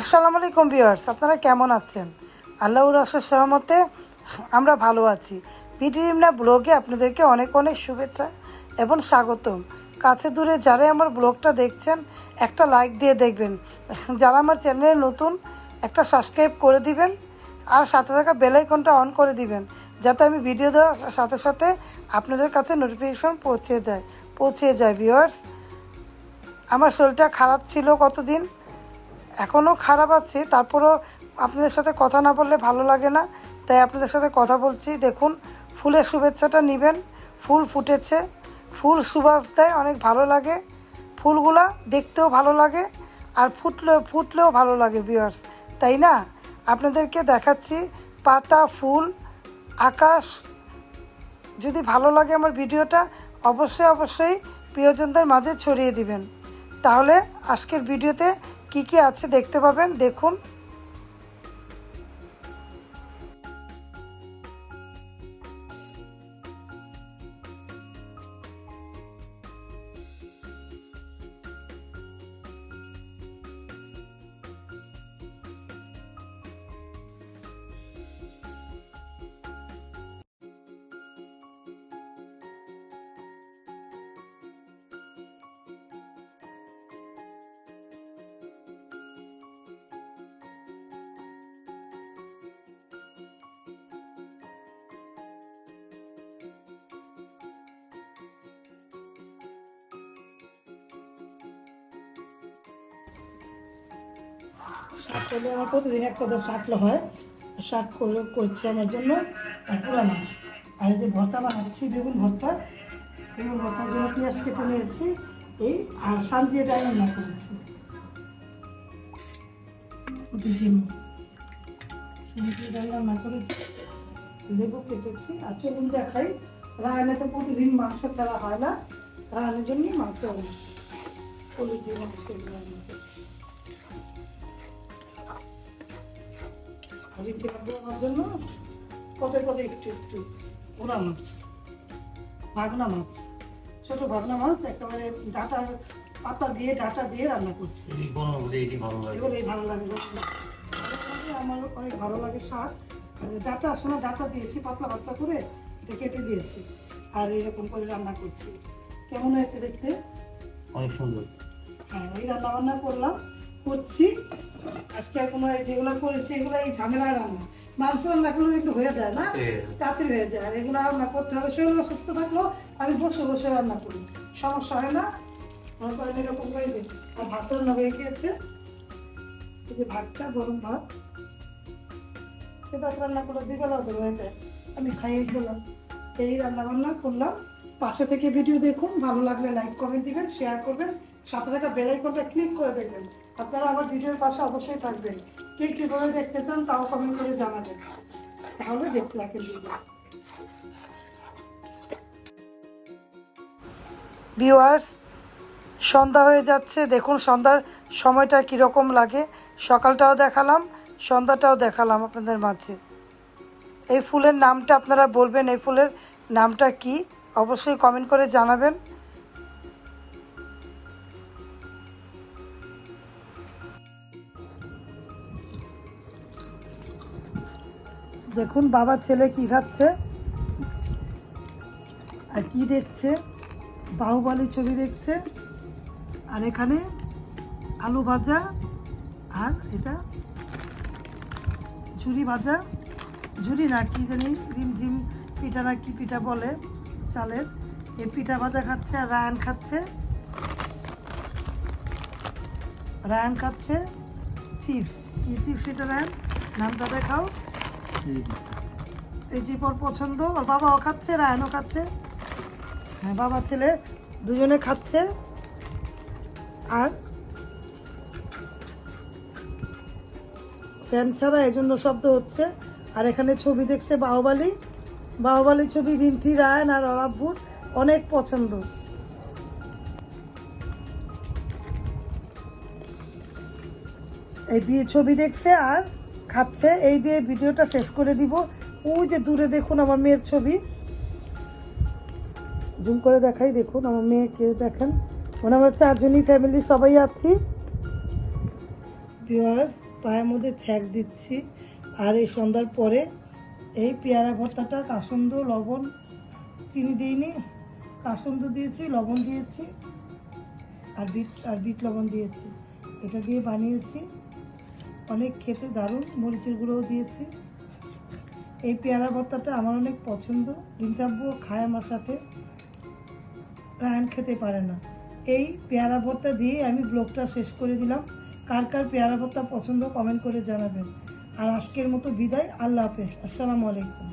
আসসালামু আলাইকুম ভিউয়ার্স, আপনারা কেমন আছেন? আল্লাহর আসার সহমতে আমরা ভালো আছি। পিটিরিমনা ব্লগে আপনাদেরকে অনেক অনেক শুভেচ্ছা এবং স্বাগতম। কাছে দূরে যারাই আমার ব্লগটা দেখছেন, একটা লাইক দিয়ে দেখবেন। যারা আমার চ্যানেলে নতুন, একটা সাবস্ক্রাইব করে দিবেন আর সাথে থাকা বেল আইকনটা অন করে দিবেন, যাতে আমি ভিডিও দেওয়ার সাথে সাথে আপনাদের কাছে নোটিফিকেশন পৌঁছে দেয়, পৌঁছে যায় ভিউয়ার্স। আমার শরীরটা খারাপ ছিল কতদিন? এখনও খারাপ আছে, তারপরও আপনাদের সাথে কথা না বললে ভালো লাগে না। তাই আপনাদের সাথে কথা বলছি। দেখুন, ফুলের শুভেচ্ছাটা নেবেন। ফুল ফুটেছে। ফুল সুবাস দেয় অনেক ভালো লাগে। ফুলগুলা দেখতেও ভালো লাগে আর ফুটলেও ফুটলেও ভালো লাগে বিয়ার্স তাই না? আপনাদেরকে দেখাচ্ছি পাতা, ফুল, আকাশ। যদি ভালো লাগে আমার ভিডিওটা, অবশ্যই অবশ্যই প্রিয়জনদের মাঝে ছড়িয়ে দিবেন। তাহলে আজকের ভিডিওতে কি কি আছে দেখতে পাবেন? দেখুন। করলে আমার প্রতিদিন এক কথা শাক হয়। শাক করলে করছি আমার জন্য আর পুরা মাছ আর এই যে ভর্তা বানাচ্ছি, বেগুন ভর্তা, বেগুন ভর্তার জন্য পেঁয়াজ কেটে নিয়েছি, এই আর সানজিয়ে রান্না করেছি। রান্না করেছি, লেবু কেটেছি, আর চলুন দেখাই। রায়নে তো প্রতিদিন মাংস ছাড়া হয় না, রায়নের জন্যই মাংস হয় মাংস করছি আমি আমার জন্য। পদে পদে একটু একটু ওরা মাছ ভাগনা মাছ ছোট ভাগনা মাছ একেবারে ডাটার পাতা দিয়ে ডাটা দিয়ে রান্না করছি। এগুলো এই ভালো লাগে আমার অনেক ভালো লাগে শাক। ডাটা শোনা ডাটা দিয়েছি পাতলা পাতলা করে এটা কেটে দিয়েছি। আর এরকম করে রান্না করছি। কেমন হয়েছে দেখতে? অনেক সুন্দর। হ্যাঁ এই রান্না বান্না করলাম। করছি। আজকে আর কোনো যেগুলো করেছি এগুলো এই ঝামেলা রান্না মাংস রান্না করলে কিন্তু হয়ে যায় না হয়ে। তাড়াতাড়ি হয়ে যায়। আর এগুলো রান্না করতে হবে শরীর অসুস্থ থাকলেও আমি বসে বসে রান্না করি। সমস্যা হয় না। মনে করেন এরকম করে দিই আর ভাত রান্না হয়ে গিয়েছে। এই যে ভাতটা গরম ভাত। এই ভাত রান্না করে দুই বেলা ওদের হয়ে যায়। আমি খাইয়ে দিলাম। এই রান্না বান্না করলাম। পাশে থেকে ভিডিও দেখুন। ভালো লাগলে লাইক কমেন্ট দিবেন শেয়ার করবেন। সাথে থাকা বেল আইকনটা ক্লিক করে দেখবেন। আপনারা আমার ভিডিওর পাশে অবশ্যই থাকবেন। কে কীভাবে দেখতে চান তাও কমেন্ট করে জানাবেন। তাহলে দেখতে থাকেন ভিডিও ভিউয়ার্স সন্ধ্যা হয়ে যাচ্ছে। দেখুন, সন্ধ্যার সময়টা কীরকম লাগে। সকালটাও দেখালাম, সন্ধ্যাটাও দেখালাম আপনাদের মাঝে। এই ফুলের নামটা আপনারা বলবেন, এই ফুলের নামটা কি? অবশ্যই কমেন্ট করে জানাবেন। দেখুন বাবা ছেলে কি খাচ্ছে। আর কি দেখছে? বাহুবলী ছবি দেখছে। আর এখানে আলু ভাজা আর এটা ঝুরি ভাজা। ঝুরি না, কি জানি রিমঝিম পিঠা না কি পিঠা বলে চালের। এই পিঠা ভাজা খাচ্ছে আর রায়ান খাচ্ছে। রায়ান খাচ্ছে চিপস। কি চিপস এটা রায়ান? নামটা দেখাও। এই ওর পছন্দ, ওর বাবাও খাচ্ছে, রায়ানও খাচ্ছে। হ্যাঁ বাবা, ছেলে দুজনে খাচ্ছে। আর ফ্যান ছাড়া এই জন্য শব্দ হচ্ছে। আর এখানে ছবি দেখছে বাহুবালি। বাহুবালি ছবি রিন্থি, রায়ন আর অরাব্বুর অনেক পছন্দ। এই বিয়ে ছবি দেখছে আর খাচ্ছে, এই দিয়ে ভিডিওটা শেষ করে দিব। ওই যে দূরে দেখুন আমার মেয়ের ছবি। জুম করে দেখাই, দেখুন আমার মেয়েকে দেখেন। মানে আমরা চারজনই ফ্যামিলি সবাই আছি। ভিউয়ার্স পায়ের মধ্যে ছ্যাক দিচ্ছি। আর এই সন্ধ্যার পরে এই পেয়ারা ভর্তাটা কাসন্দ, লবণ, চিনি দিইনি। কাসন্দ দিয়েছি, লবণ দিয়েছি। আর বিট আর বিট লবণ দিয়েছি। এটা দিয়ে বানিয়েছি। অনেক খেতে দারুণ, মরিচের গুঁড়োও দিয়েছি। এই পেয়ারা ভর্তাটা আমার অনেক পছন্দ। রিন্তাব্বুও খায় আমার সাথে। রায়ন খেতে পারে না। এই পেয়ারা ভর্তা দিয়ে আমি ব্লগটা শেষ করে দিলাম। কার কার পেয়ারা ভর্তা পছন্দ কমেন্ট করে জানাবেন। আর আজকের মতো বিদায়। আল্লাহ হাফেজ। আসসালামু আলাইকুম।